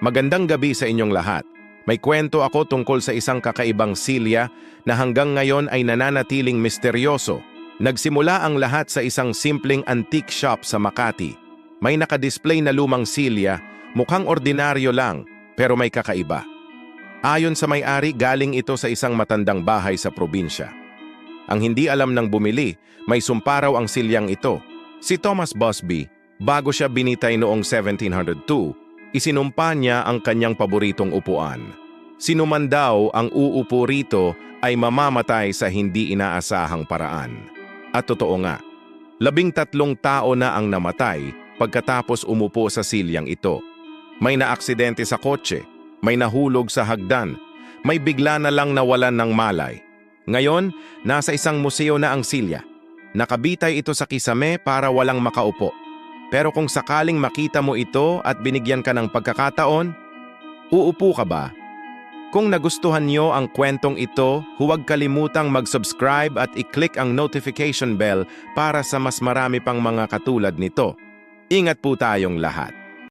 Magandang gabi sa inyong lahat. May kwento ako tungkol sa isang kakaibang silya na hanggang ngayon ay nananatiling misteryoso. Nagsimula ang lahat sa isang simpleng antique shop sa Makati. May nakadisplay na lumang silya, mukhang ordinaryo lang, pero may kakaiba. Ayon sa may-ari, galing ito sa isang matandang bahay sa probinsya. Ang hindi alam ng bumili, may sumparaw ang silyang ito. Si Thomas Busby, bago siya binitay noong 1702, isinumpa niya ang kanyang paboritong upuan. Sinuman daw ang uupo rito ay mamamatay sa hindi inaasahang paraan. At totoo nga, labing tatlong tao na ang namatay pagkatapos umupo sa silyang ito. May naaksidente sa kotse, may nahulog sa hagdan, may bigla na lang nawalan ng malay. Ngayon, nasa isang museo na ang silya. Nakabitay ito sa kisame para walang makaupo. Pero kung sakaling makita mo ito at binigyan ka ng pagkakataon, uupo ka ba? Kung nagustuhan niyo ang kwentong ito, huwag kalimutang mag-subscribe at i-click ang notification bell para sa mas marami pang mga katulad nito. Ingat po tayong lahat.